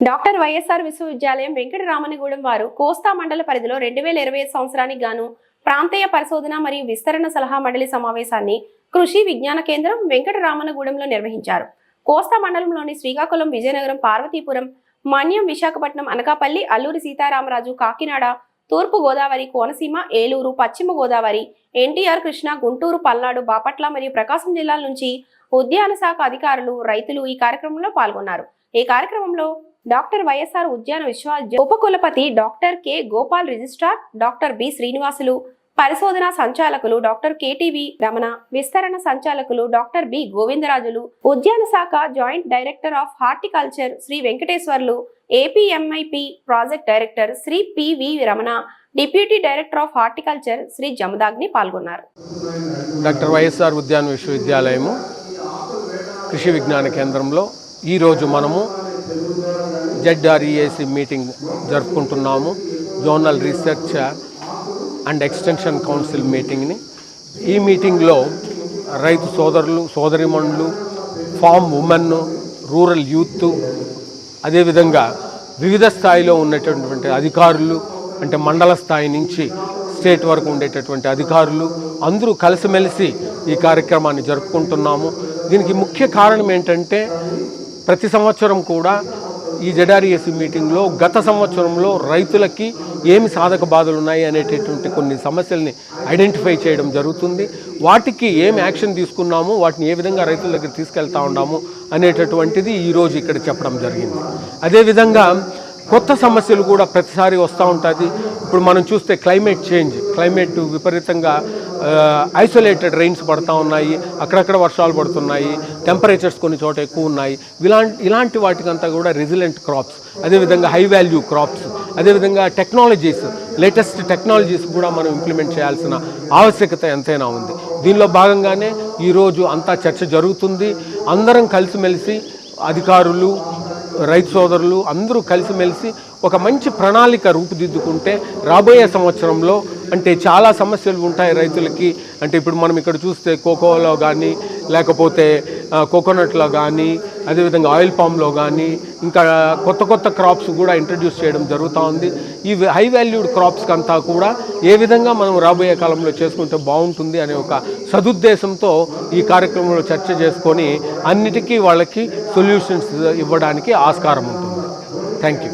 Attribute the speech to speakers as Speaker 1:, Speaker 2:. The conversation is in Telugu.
Speaker 1: డాక్టర్ వైఎస్ఆర్ విశ్వవిద్యాలయం వెంకటరామనగూడెం వారు కోస్తా మండల పరిధిలో రెండు వేల ఇరవై ఐదు సంవత్సరానికి గాను ప్రాంతీయ పరిశోధన మరియు విస్తరణ సలహా మండలి సమావేశాన్ని కృషి విజ్ఞాన కేంద్రం వెంకటరామనగూడెంలో నిర్వహించారు. కోస్తా మండలంలోని శ్రీకాకుళం విజయనగరం పార్వతీపురం మన్యం విశాఖపట్నం అనకాపల్లి అల్లూరి సీతారామరాజు కాకినాడ తూర్పు గోదావరి కోనసీమ ఏలూరు పశ్చిమ గోదావరి ఎన్టీఆర్ కృష్ణ గుంటూరు పల్నాడు బాపట్ల మరియు ప్రకాశం జిల్లాల నుంచి ఉద్యాన శాఖ అధికారులు రైతులు ఈ కార్యక్రమంలో పాల్గొన్నారు. ఈ కార్యక్రమంలో డాక్టర్ వైఎస్ఆర్ ఉద్యాన విశ్వవిద్యాలయ ఉపకులపతి doctor K Gopal registrar doctor B Srinivasulu పరిశోధన సంచాలకులు డాక్టర్ కేటీవి రమణ విస్తరణ సంచాలకులు డాక్టర్ బి గోవిందరాజులు ఉద్యాన శాఖ joint director of horticulture Shri Venkateswarlu APMIP project director Shri PV Ramana deputy director of horticulture Shri Jamadagni పాల్గొన్నారు.
Speaker 2: డాక్టర్ వైఎస్ఆర్ ఉద్యాన విశ్వవిద్యాలయము కృషి విజ్ఞాన కేంద్రంలో ఈరోజు మనము జెడ్ఆర్ఈఏసి మీటింగ్ జరుపుకుంటున్నాము zonal research and extension council మీటింగ్ని. ఈ మీటింగ్లో రైతు సోదరులు సోదరిమణులు ఫామ్ ఉమెన్ రూరల్ యూత్ అదేవిధంగా వివిధ స్థాయిలో ఉన్నటువంటి అధికారులు అంటే మండల స్థాయి నుంచి స్టేట్ వరకు ఉండేటటువంటి అధికారులు అందరూ కలిసిమెలిసి ఈ కార్యక్రమాన్ని జరుపుకుంటున్నాము. దీనికి ముఖ్య కారణం ఏంటంటే ప్రతి సంవత్సరం కూడా ఈ జడారిఎస్సి మీటింగ్లో గత సంవత్సరంలో రైతులకి ఏమి సాధక బాధలు ఉన్నాయి అనేటటువంటి కొన్ని సమస్యల్ని ఐడెంటిఫై చేయడం జరుగుతుంది. వాటికి ఏం యాక్షన్ తీసుకున్నాము వాటిని ఏ విధంగా రైతుల దగ్గర తీసుకెళ్తా ఉన్నాము అనేటటువంటిది ఈరోజు ఇక్కడ చెప్పడం జరిగింది. అదేవిధంగా కొత్త సమస్యలు కూడా ప్రతిసారి వస్తూ ఉంటుంది ఇప్పుడు మనం చూస్తే క్లైమేట్ చేంజ్ క్లైమేట్ విపరీతంగా ఐసోలేటెడ్ రైన్స్ పడతా ఉన్నాయి అక్కడక్కడ వర్షాలు పడుతున్నాయి టెంపరేచర్స్ కొన్ని చోట ఎక్కువ ఉన్నాయి. ఇలాంటి ఇలాంటి వాటికంతా కూడా రెసిలెంట్ క్రాప్స్ అదేవిధంగా హై వాల్యూ క్రాప్స్ అదేవిధంగా టెక్నాలజీస్ లేటెస్ట్ టెక్నాలజీస్ కూడా మనం ఇంప్లిమెంట్ చేయాల్సిన ఆవశ్యకత ఎంతైనా ఉంది. దీనిలో భాగంగానే ఈరోజు అంతా చర్చ జరుగుతుంది. అందరం కలిసిమెలిసి అధికారులు రైతు సోదరులు అందరూ కలిసిమెలిసి ఒక మంచి ప్రణాళిక రూపుదిద్దుకుంటే రాబోయే సంవత్సరంలో అంటే చాలా సమస్యలు ఉంటాయి రైతులకి. అంటే ఇప్పుడు మనం ఇక్కడ చూస్తే కోకోలో కానీ లేకపోతే కోకోనట్లో కానీ అదేవిధంగా ఆయిల్ పామ్లో కానీ ఇంకా కొత్త కొత్త క్రాప్స్ కూడా ఇంట్రడ్యూస్ చేయడం జరుగుతూ ఉంది. ఈ హై వాల్యూడ్ క్రాప్స్కి అంతా కూడా ఏ విధంగా మనం రాబోయే కాలంలో చేసుకుంటే బాగుంటుంది అనే ఒక సదుద్దేశంతో ఈ కార్యక్రమంలో చర్చ చేసుకొని అన్నిటికీ వాళ్ళకి సొల్యూషన్స్ ఇవ్వడానికి ఆస్కారం ఉంటుంది. Thank you